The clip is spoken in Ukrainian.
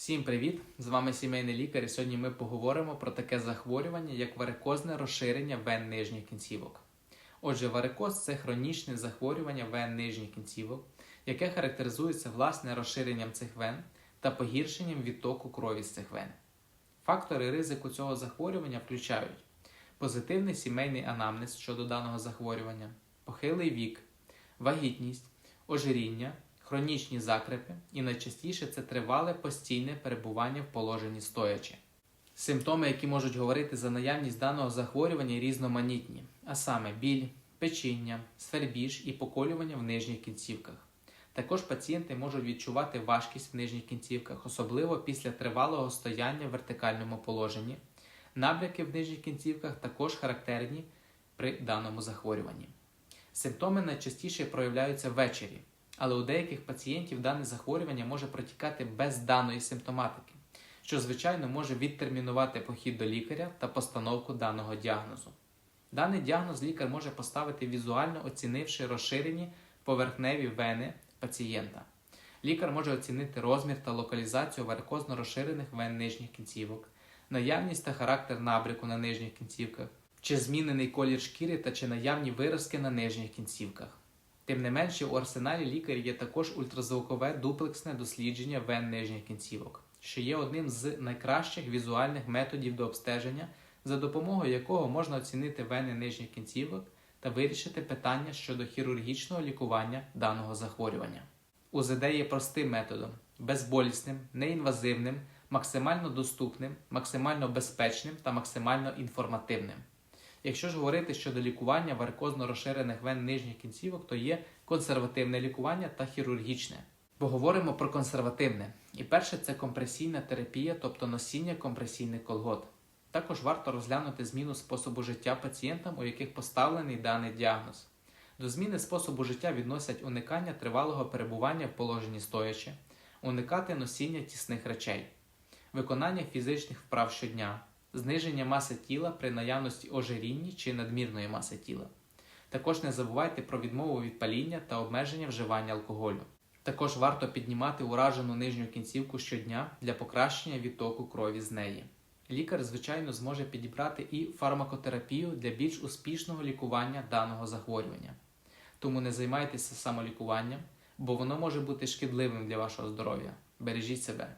Всім привіт! З вами сімейний лікар. І сьогодні ми поговоримо про таке захворювання, як варикозне розширення вен нижніх кінцівок. Отже, варикоз це хронічне захворювання вен нижніх кінцівок, яке характеризується власне розширенням цих вен та погіршенням відтоку крові з цих вен. Фактори ризику цього захворювання включають позитивний сімейний анамнез щодо даного захворювання, похилий вік, вагітність, ожиріння, хронічні закрепи і найчастіше це тривале постійне перебування в положенні стоячи. Симптоми, які можуть говорити за наявність даного захворювання, різноманітні, а саме біль, печіння, свербіж і поколювання в нижніх кінцівках. Також пацієнти можуть відчувати важкість в нижніх кінцівках, особливо після тривалого стояння в вертикальному положенні. Набряки в нижніх кінцівках також характерні при даному захворюванні. Симптоми найчастіше проявляються ввечері, але у деяких пацієнтів дане захворювання може протікати без даної симптоматики, що, звичайно, може відтермінувати похід до лікаря та постановку даного діагнозу. Даний діагноз лікар може поставити візуально оцінивши розширені поверхневі вени пацієнта. Лікар може оцінити розмір та локалізацію варикозно розширених вен нижніх кінцівок, наявність та характер набряку на нижніх кінцівках, чи змінений колір шкіри та чи наявні виразки на нижніх кінцівках. Тим не менше, у арсеналі лікаря є також ультразвукове дуплексне дослідження вен нижніх кінцівок, що є одним з найкращих візуальних методів до обстеження, за допомогою якого можна оцінити вени нижніх кінцівок та вирішити питання щодо хірургічного лікування даного захворювання. УЗД є простим методом, безболісним, неінвазивним, максимально доступним, максимально безпечним та максимально інформативним. Якщо ж говорити щодо лікування варикозно розширених вен нижніх кінцівок, то є консервативне лікування та хірургічне. Поговоримо про консервативне. І перше це компресійна терапія, тобто носіння компресійних колгот. Також варто розглянути зміну способу життя пацієнтам, у яких поставлений даний діагноз. До зміни способу життя відносять уникання тривалого перебування в положенні стоячи, уникати носіння тісних речей, виконання фізичних вправ щодня, зниження маси тіла при наявності ожиріння чи надмірної маси тіла. Також не забувайте про відмову від паління та обмеження вживання алкоголю. Також варто піднімати уражену нижню кінцівку щодня для покращення відтоку крові з неї. Лікар, звичайно, зможе підібрати і фармакотерапію для більш успішного лікування даного захворювання. Тому не займайтеся самолікуванням, бо воно може бути шкідливим для вашого здоров'я. Бережіть себе.